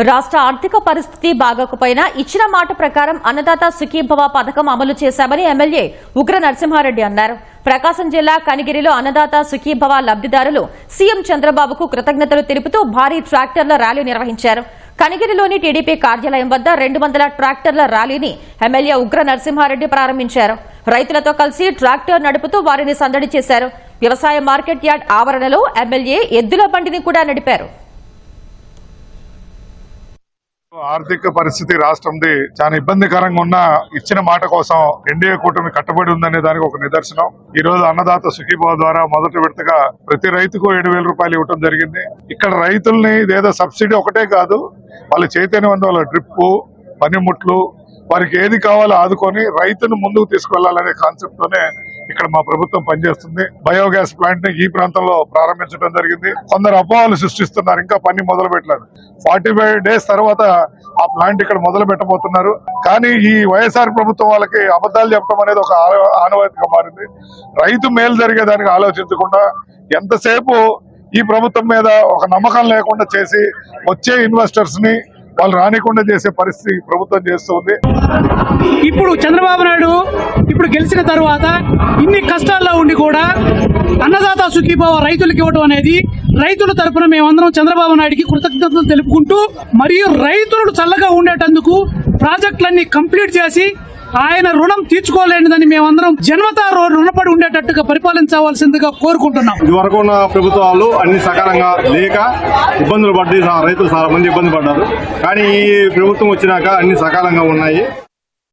రాష్ట్ర ఆర్థిక పరిస్థితి బాగోకపోయినా ఇచ్చిన మాట ప్రకారం అన్నదాత సుఖీభవ పథకం అమలు చేశామని ఎమ్మెల్యే ఉగ్ర నరసింహారెడ్డి అన్నారు. ప్రకాశం జిల్లా కనిగిరిలో అన్నదాత సుఖీభవ లబ్దిదారులు సీఎం చంద్రబాబుకు కృతజ్ఞతలు తెలుపుతూ భారీ ట్రాక్టర్ల ర్యాలీ నిర్వహించారు. కనిగిరిలోని టీడీపీ కార్యాలయం వద్ద రెండు వందల ట్రాక్టర్ల ర్యాలీని ఎమ్మెల్యే ఉగ్ర నరసింహారెడ్డి ప్రారంభించారు. రైతులతో కలిసి ట్రాక్టర్ నడుపుతూ వారిని సందడి చేశారు. వ్యవసాయ మార్కెట్ యార్డ్ ఆవరణలో ఎమ్మెల్యే ఎద్దుల బండిని కూడా నడిపారు. ఆర్థిక పరిస్థితి రాష్ట్రంది చాలా ఇబ్బందికరంగా ఉన్న ఇచ్చిన మాట కోసం ఎన్డీఏ కూటమి కట్టుబడి ఉందనే దానికి ఒక నిదర్శనం. ఈ రోజు అన్నదాత సుఖీభావ ద్వారా మొదటి విడతగా ప్రతి రైతుకు ఏడు వేల రూపాయలు ఇవ్వడం జరిగింది. ఇక్కడ రైతుల్ని ఇదేదో సబ్సిడీ ఒకటే కాదు వాళ్ళ చైతన్యవంతం వాళ్ళ డ్రిప్పు పనిముట్లు వారికి ఏది కావాలో ఆదుకొని రైతును ముందుకు తీసుకువెళ్ళాలనే కాన్సెప్ట్ తోనే ఇక్కడ మా ప్రభుత్వం పనిచేస్తుంది. బయోగ్యాస్ ప్లాంట్ని ఈ ప్రాంతంలో ప్రారంభించడం జరిగింది. కొందరు అపోహలు సృష్టిస్తున్నారు. ఇంకా పని మొదలు పెట్టలేదు ఫార్టీ ఫైవ్ డేస్ తర్వాత ఆ ప్లాంట్ ఇక్కడ మొదలు పెట్టబోతున్నారు కానీ ఈ వైఎస్ఆర్ ప్రభుత్వం వాళ్ళకి అబద్ధాలు చెప్పడం అనేది ఒక ఆన- ఆనవాయితీగా మారింది. రైతు మేలు జరిగేదానికి ఆలోచించకుండా ఎంతసేపు ఈ ప్రభుత్వం మీద ఒక నమ్మకం లేకుండా చేసి వచ్చే ఇన్వెస్టర్స్ని వాళ్ళు రానికుండా చేసే పరిస్థితి ప్రభుత్వం చేస్తుంది ఇప్పుడు చంద్రబాబు నాయుడు గెలిచిన తర్వాత ఇన్ని కష్టాల్లో ఉండి కూడా అన్నదాత సుఖీభావ రైతులకు ఇవ్వడం అనేది రైతుల తరపున మేమందరం చంద్రబాబు నాయుడికి కృతజ్ఞతలు తెలుపుకుంటూ మరియు రైతులు చల్లగా ఉండేటందుకు ప్రాజెక్టులన్నీ కంప్లీట్ చేసి ఆయన రుణం తీర్చుకోలేనిదని మేమందరం జన్మతా రుణపడి ఉండేటట్టుగా పరిపాలించవలసిందిగా కోరుకుంటున్నాం. ఇదివరకు ఉన్న ప్రభుత్వాలు అన్ని సకాలంగా లేక ఇబ్బందులు పడ్డి రైతులు చాలా మంది ఇబ్బంది పడ్డారు. కానీ ఈ ప్రభుత్వం వచ్చినాక అన్ని సకాలంగా ఉన్నాయి.